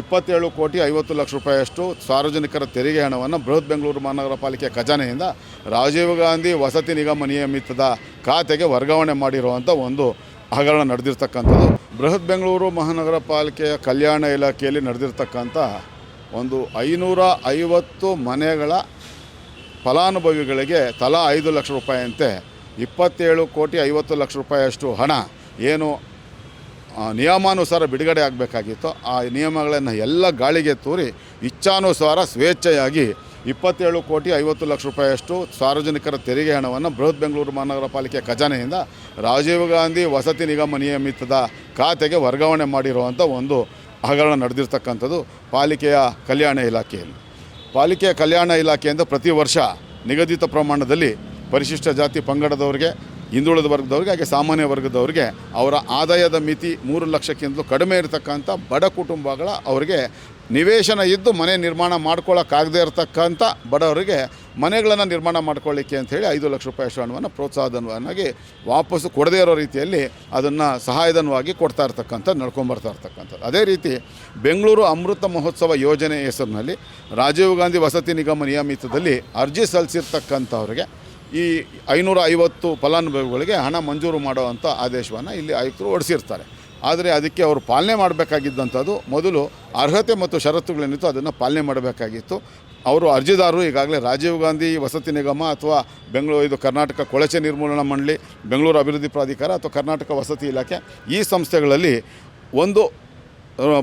ಇಪ್ಪತ್ತೇಳು ಕೋಟಿ ಐವತ್ತು ಲಕ್ಷ ರೂಪಾಯಿಯಷ್ಟು ಸಾರ್ವಜನಿಕರ ತೆರಿಗೆ ಹಣವನ್ನು ಬೃಹತ್ ಬೆಂಗಳೂರು ಮಹಾನಗರ ಪಾಲಿಕೆ ಖಜಾನೆಯಿಂದ ರಾಜೀವ್ ಗಾಂಧಿ ವಸತಿ ನಿಗಮ ನಿಯಮಿತದ ಖಾತೆಗೆ ವರ್ಗಾವಣೆ ಮಾಡಿರುವಂಥ ಒಂದು ಹಗರಣ ನಡೆದಿರ್ತಕ್ಕಂಥದ್ದು. ಬೃಹತ್ ಬೆಂಗಳೂರು ಮಹಾನಗರ ಪಾಲಿಕೆಯ ಕಲ್ಯಾಣ ಇಲಾಖೆಯಲ್ಲಿ ನಡೆದಿರ್ತಕ್ಕಂಥ ಒಂದು ಐನೂರ ಐವತ್ತು ಮನೆಗಳ ಫಲಾನುಭವಿಗಳಿಗೆ ತಲಾ ಐದು ಲಕ್ಷ ರೂಪಾಯಿಯಂತೆ ಇಪ್ಪತ್ತೇಳು ಕೋಟಿ ಐವತ್ತು ಲಕ್ಷ ರೂಪಾಯಿಯಷ್ಟು ಹಣ ಏನು ನಿಯಮಾನುಸಾರ ಬಿಡುಗಡೆ ಆಗಬೇಕಾಗಿತ್ತು. ಆ ನಿಯಮಗಳನ್ನು ಎಲ್ಲ ಗಾಳಿಗೆ ತೂರಿ ಇಚ್ಛಾನುಸಾರ ಸ್ವೇಚ್ಛೆಯಾಗಿ ಇಪ್ಪತ್ತೇಳು ಕೋಟಿ ಐವತ್ತು ಲಕ್ಷ ರೂಪಾಯಿಯಷ್ಟು ಸಾರ್ವಜನಿಕರ ತೆರಿಗೆ ಹಣವನ್ನು ಬೃಹತ್ ಬೆಂಗಳೂರು ಮಹಾನಗರ ಪಾಲಿಕೆ ಖಜಾನೆಯಿಂದ ರಾಜೀವ್ ಗಾಂಧಿ ವಸತಿ ನಿಗಮ ನಿಯಮಿತದ ಖಾತೆಗೆ ವರ್ಗಾವಣೆ ಮಾಡಿರುವಂಥ ಒಂದು ಹಗರಣ ನಡೆದಿರ್ತಕ್ಕಂಥದ್ದು ಪಾಲಿಕೆಯ ಕಲ್ಯಾಣ ಇಲಾಖೆಯಲ್ಲಿ. ಪಾಲಿಕೆಯ ಕಲ್ಯಾಣ ಇಲಾಖೆಯಿಂದ ಪ್ರತಿ ವರ್ಷ ನಿಗದಿತ ಪ್ರಮಾಣದಲ್ಲಿ ಪರಿಶಿಷ್ಟ ಜಾತಿ ಪಂಗಡದವರಿಗೆ ಹಿಂದುಳಿದ ವರ್ಗದವ್ರಿಗೆ ಹಾಗೆ ಸಾಮಾನ್ಯ ವರ್ಗದವ್ರಿಗೆ ಅವರ ಆದಾಯದ ಮಿತಿ ಮೂರು ಲಕ್ಷಕ್ಕಿಂತಲೂ ಕಡಿಮೆ ಇರತಕ್ಕಂಥ ಬಡ ಕುಟುಂಬಗಳ ಅವರಿಗೆ ನಿವೇಶನ ಇದ್ದು ಮನೆ ನಿರ್ಮಾಣ ಮಾಡ್ಕೊಳ್ಳೋಕ್ಕಾಗದೇ ಇರತಕ್ಕಂಥ ಬಡವರಿಗೆ ಮನೆಗಳನ್ನು ನಿರ್ಮಾಣ ಮಾಡ್ಕೊಳ್ಳಿಕ್ಕೆ ಅಂಥೇಳಿ ಐದು ಲಕ್ಷ ರೂಪಾಯಿ ಅಷ್ಟು ಹಣವನ್ನು ಪ್ರೋತ್ಸಾಹಧನವನ್ನಾಗಿ ವಾಪಸ್ಸು ಕೊಡದೇ ಇರೋ ರೀತಿಯಲ್ಲಿ ಅದನ್ನು ಸಹಾಯಧನವಾಗಿ ಕೊಡ್ತಾ ಇರ್ತಕ್ಕಂಥ ನಡ್ಕೊಂಬರ್ತಾ ಇರ್ತಕ್ಕಂಥದ್ದು. ಅದೇ ರೀತಿ ಬೆಂಗಳೂರು ಅಮೃತ ಮಹೋತ್ಸವ ಯೋಜನೆ ಹೆಸರಿನಲ್ಲಿ ರಾಜೀವ್ ಗಾಂಧಿ ವಸತಿ ನಿಗಮ ನಿಯಮಿತದಲ್ಲಿ ಅರ್ಜಿ ಸಲ್ಲಿಸಿರ್ತಕ್ಕಂಥವ್ರಿಗೆ ಈ ಐನೂರ ಐವತ್ತು ಫಲಾನುಭವಿಗಳಿಗೆ ಹಣ ಮಂಜೂರು ಮಾಡುವಂಥ ಆದೇಶವನ್ನು ಇಲ್ಲಿ ಆಯುಕ್ತರು ಹೊಡೆಸಿರ್ತಾರೆ ಆದರೆ ಅದಕ್ಕೆ ಅವರು ಪಾಲನೆ ಮಾಡಬೇಕಾಗಿದ್ದಂಥದ್ದು ಮೊದಲು ಅರ್ಹತೆ ಮತ್ತು ಷರತ್ತುಗಳೇನಿತ್ತು ಅದನ್ನು ಪಾಲನೆ ಮಾಡಬೇಕಾಗಿತ್ತು. ಅವರು ಅರ್ಜಿದಾರರು ಈಗಾಗಲೇ ರಾಜೀವ್ ಗಾಂಧಿ, ವಸತಿ ನಿಗಮ ಅಥವಾ ಬೆಂಗಳೂರು ಇದು ಕರ್ನಾಟಕ ಕೊಳಚೆ ನಿರ್ಮೂಲನಾ ಮಂಡಳಿ, ಬೆಂಗಳೂರು ಅಭಿವೃದ್ಧಿ ಪ್ರಾಧಿಕಾರ ಅಥವಾ ಕರ್ನಾಟಕ ವಸತಿ ಇಲಾಖೆ ಈ ಸಂಸ್ಥೆಗಳಲ್ಲಿ ಒಂದು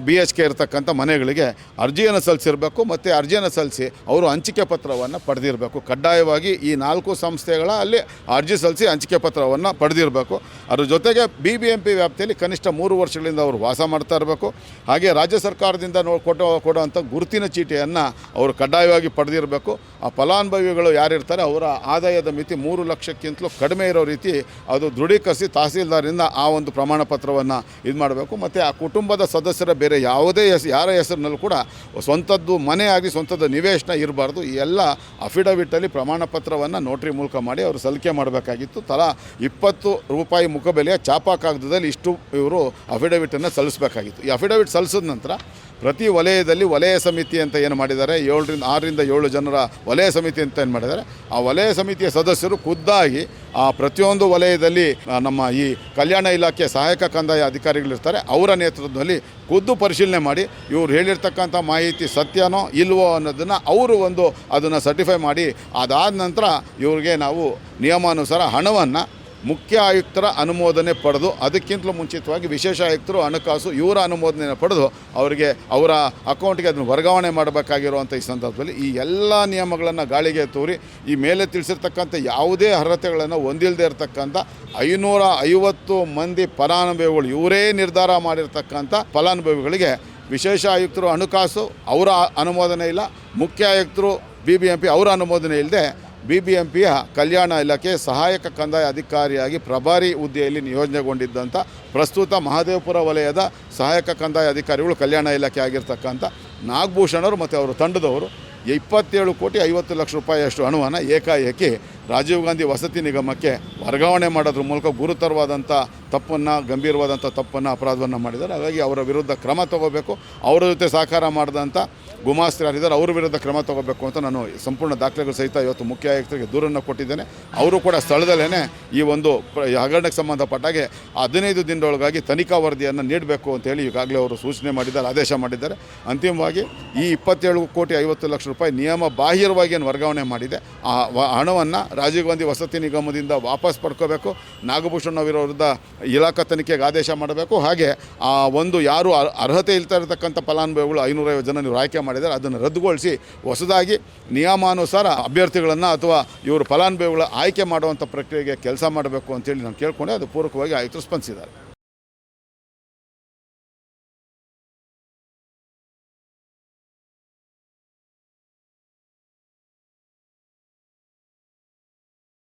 ಬಿ ಎಚ್ ಕೆ ಇರತಕ್ಕಂಥ ಮನೆಗಳಿಗೆ ಅರ್ಜಿಯನ್ನು ಸಲ್ಲಿಸಿರಬೇಕು ಮತ್ತು ಅರ್ಜಿಯನ್ನು ಸಲ್ಲಿಸಿ ಅವರು ಹಂಚಿಕೆ ಪತ್ರವನ್ನು ಪಡೆದಿರಬೇಕು. ಕಡ್ಡಾಯವಾಗಿ ಈ ನಾಲ್ಕು ಸಂಸ್ಥೆಗಳ ಅಲ್ಲಿ ಅರ್ಜಿ ಸಲ್ಲಿಸಿ ಹಂಚಿಕೆ ಪತ್ರವನ್ನು ಪಡೆದಿರಬೇಕು. ಅದ್ರ ಜೊತೆಗೆ ಬಿ ಬಿ ಎಂ ಪಿ ವ್ಯಾಪ್ತಿಯಲ್ಲಿ ಕನಿಷ್ಠ ಮೂರು ವರ್ಷಗಳಿಂದ ಅವರು ವಾಸ ಮಾಡ್ತಾ ಇರಬೇಕು. ಹಾಗೆ ರಾಜ್ಯ ಸರ್ಕಾರದಿಂದ ನೋ ಕೊಟ್ಟು ಕೊಡುವಂಥ ಗುರುತಿನ ಚೀಟಿಯನ್ನು ಅವರು ಕಡ್ಡಾಯವಾಗಿ ಪಡೆದಿರಬೇಕು. ಆ ಫಲಾನುಭವಿಗಳು ಯಾರಿರ್ತಾರೆ ಅವರ ಆದಾಯದ ಮಿತಿ ಮೂರು ಲಕ್ಷಕ್ಕಿಂತಲೂ ಕಡಿಮೆ ಇರೋ ರೀತಿ ಅದು ದೃಢೀಕರಿಸಿ ತಹಸೀಲ್ದಾರಿಂದ ಆ ಒಂದು ಪ್ರಮಾಣ ಪತ್ರವನ್ನು ಇದು ಮಾಡಬೇಕು ಮತ್ತು ಆ ಕುಟುಂಬದ ಸದಸ್ಯರ ಬೇರೆ ಯಾವುದೇ ಹೆಸ್, ಯಾರ ಹೆಸರಿನಲ್ಲೂ ಕೂಡ ಸ್ವಂತದ್ದು ಮನೆ ಆಗಿ ಸ್ವಂತದ ನಿವೇಶನ ಇರಬಾರ್ದು. ಈ ಎಲ್ಲ ಅಫಿಡವಿಟಲ್ಲಿ ಪ್ರಮಾಣ ಪತ್ರವನ್ನು ನೋಟ್ರಿ ಮೂಲಕ ಮಾಡಿ ಅವರು ಸಲ್ಲಿಕೆ ಮಾಡಬೇಕಾಗಿತ್ತು. ತಲಾ ಇಪ್ಪತ್ತು ರೂಪಾಯಿ ಮುಖಬೆಲೆಯ ಚಾಪಾ ಕಾಗದದಲ್ಲಿ ಇಷ್ಟು ಇವರು ಅಫಿಡವಿಟನ್ನು ಸಲ್ಲಿಸಬೇಕಾಗಿತ್ತು. ಈ ಅಫಿಡವಿಟ್ ಸಲ್ಲಿಸಿದ ನಂತರ ಪ್ರತಿ ವಲಯದಲ್ಲಿ ವಲಯ ಸಮಿತಿ ಅಂತ ಏನು ಮಾಡಿದ್ದಾರೆ? ಏಳರಿಂದ ಆರರಿಂದ ಏಳು ಜನರ ವಲಯ ಸಮಿತಿ ಅಂತ ಏನು ಮಾಡಿದ್ದಾರೆ? ಆ ವಲಯ ಸಮಿತಿಯ ಸದಸ್ಯರು ಖುದ್ದಾಗಿ ಆ ಪ್ರತಿಯೊಂದು ವಲಯದಲ್ಲಿ ನಮ್ಮ ಈ ಕಲ್ಯಾಣ ಇಲಾಖೆ ಸಹಾಯಕ ಕಂದಾಯ ಅಧಿಕಾರಿಗಳಿರ್ತಾರೆ, ಅವರ ನೇತೃತ್ವದಲ್ಲಿ ಖುದ್ದು ಪರಿಶೀಲನೆ ಮಾಡಿ, ಇವ್ರು ಹೇಳಿರ್ತಕ್ಕಂಥ ಮಾಹಿತಿ ಸತ್ಯನೋ ಇಲ್ವೋ ಅನ್ನೋದನ್ನು ಅವರು ಒಂದು ಅದನ್ನು ಸರ್ಟಿಫೈ ಮಾಡಿ, ಅದಾದ ನಂತರ ಇವ್ರಿಗೆ ನಾವು ನಿಯಮಾನುಸಾರ ಹಣವನ್ನು ಮುಖ್ಯ ಆಯುಕ್ತರ ಅನುಮೋದನೆ ಪಡೆದು ಅದಕ್ಕಿಂತಲೂ ಮುಂಚಿತವಾಗಿ ವಿಶೇಷ ಆಯುಕ್ತರು ಹಣಕಾಸು ಇವರ ಅನುಮೋದನೆ ಪಡೆದು ಅವರಿಗೆ ಅವರ ಅಕೌಂಟ್ಗೆ ಅದನ್ನು ವರ್ಗಾವಣೆ ಮಾಡಬೇಕಾಗಿರುವಂಥ ಈ ಸಂದರ್ಭದಲ್ಲಿ ಈ ಎಲ್ಲ ನಿಯಮಗಳನ್ನು ಗಾಳಿಗೆ ತೂರಿ ಈ ಮೇಲೆ ತಿಳಿಸಿರ್ತಕ್ಕಂಥ ಯಾವುದೇ ಅರ್ಹತೆಗಳನ್ನು ಹೊಂದಿಲ್ಲದೆ ಇರತಕ್ಕಂಥ ಐನೂರ ಐವತ್ತು ಮಂದಿ ಫಲಾನುಭವಿಗಳು ಇವರೇ ನಿರ್ಧಾರ ಮಾಡಿರ್ತಕ್ಕಂಥ ಫಲಾನುಭವಿಗಳಿಗೆ ವಿಶೇಷ ಆಯುಕ್ತರು ಹಣಕಾಸು ಅವರ ಅನುಮೋದನೆ ಇಲ್ಲ, ಮುಖ್ಯ ಆಯುಕ್ತರು, ಬಿ ಬಿ ಎಂ ಪಿ ಅವರ ಅನುಮೋದನೆ ಇಲ್ಲದೆ ಬಿ ಬಿ ಎಂ ಕಲ್ಯಾಣ ಇಲಾಖೆ ಸಹಾಯಕ ಕಂದಾಯ ಅಧಿಕಾರಿಯಾಗಿ ಪ್ರಭಾರಿ ಹುದ್ದೆಯಲ್ಲಿ ನಿಯೋಜನೆಗೊಂಡಿದ್ದಂಥ ಪ್ರಸ್ತುತ ಮಹದೇವಪುರ ವಲಯದ ಸಹಾಯಕ ಕಂದಾಯ ಅಧಿಕಾರಿಗಳು ಕಲ್ಯಾಣ ಇಲಾಖೆ ಆಗಿರ್ತಕ್ಕಂಥ ನಾಗಭೂಷಣರು ಮತ್ತು ಅವರ ತಂಡದವರು ಇಪ್ಪತ್ತೇಳು ಕೋಟಿ ಐವತ್ತು ಲಕ್ಷ ರೂಪಾಯಿಯಷ್ಟು ಹಣವನ್ನು ಏಕಾಏಕಿ ರಾಜೀವ್ ಗಾಂಧಿ ವಸತಿ ನಿಗಮಕ್ಕೆ ವರ್ಗಾವಣೆ ಮಾಡೋದ್ರ ಮೂಲಕ ಗುರುತರವಾದಂಥ ತಪ್ಪನ್ನು, ಗಂಭೀರವಾದಂಥ ತಪ್ಪನ್ನು, ಅಪರಾಧವನ್ನು ಮಾಡಿದ್ದಾರೆ. ಹಾಗಾಗಿ ಅವರ ವಿರುದ್ಧ ಕ್ರಮ ತಗೋಬೇಕು. ಅವರ ಜೊತೆ ಸಹಕಾರ ಮಾಡಿದಂಥ ಗುಮಾಸ್ತ್ರ ಯಾರಿದ್ದಾರೆ, ಅವ್ರ ವಿರುದ್ಧ ಕ್ರಮ ತಗೋಬೇಕು ಅಂತ ನಾನು ಸಂಪೂರ್ಣ ದಾಖಲೆಗಳು ಸಹಿತ ಇವತ್ತು ಮುಖ್ಯ ಆಯುಕ್ತರಿಗೆ ದೂರನ್ನು ಕೊಟ್ಟಿದ್ದೇನೆ. ಅವರು ಕೂಡ ಸ್ಥಳದಲ್ಲೇ ಈ ಒಂದು ಹಗರಣಕ್ಕೆ ಸಂಬಂಧಪಟ್ಟಾಗೆ ಹದಿನೈದು ದಿನದೊಳಗಾಗಿ ತನಿಖಾ ವರದಿಯನ್ನು ನೀಡಬೇಕು ಅಂತೇಳಿ ಈಗಾಗಲೇ ಅವರು ಸೂಚನೆ ಮಾಡಿದ್ದಾರೆ, ಆದೇಶ ಮಾಡಿದ್ದಾರೆ. ಅಂತಿಮವಾಗಿ ಈ ಇಪ್ಪತ್ತೇಳು ಕೋಟಿ ಐವತ್ತು ಲಕ್ಷ ರೂಪಾಯಿ ನಿಯಮ ಬಾಹಿರವಾಗಿ ಏನು ವರ್ಗಾವಣೆ ಮಾಡಿದೆ, ಆ ಹಣವನ್ನು ರಾಜೀವ್ ಗಾಂಧಿ ವಸತಿ ನಿಗಮದಿಂದ ವಾಪಸ್ ಪಡ್ಕೋಬೇಕು. ನಾಗಭೂಷಣ್ ಅವರ ವಿರುದ್ಧ ಇಲಾಖಾ ತನಿಖೆಗೆ ಆದೇಶ ಮಾಡಬೇಕು. ಹಾಗೆ ಆ ಒಂದು ಯಾರು ಅರ್- ಅರ್ಹತೆ ಇಲ್ತಾ ಇರತಕ್ಕಂಥ ಫಲಾನುಭವಿಗಳು ಐನೂರೈವತ್ತು ಜನ ನೀವು ಆಯ್ಕೆ ಮಾಡಿದ್ದಾರೆ ಅದನ್ನು ರದ್ದುಗೊಳಿಸಿ, ಹೊಸದಾಗಿ ನಿಯಮಾನುಸಾರ ಅಭ್ಯರ್ಥಿಗಳನ್ನು ಅಥವಾ ಇವರು ಫಲಾನುಭವಿಗಳ ಆಯ್ಕೆ ಮಾಡುವಂಥ ಪ್ರಕ್ರಿಯೆಗೆ ಕೆಲಸ ಮಾಡಬೇಕು ಅಂತೇಳಿ ನಾನು ಕೇಳ್ಕೊಂಡೆ. ಅದು ಪೂರಕವಾಗಿ ಆಯಿತು ಸ್ಪಂದಿಸಿದ್ದಾರೆ.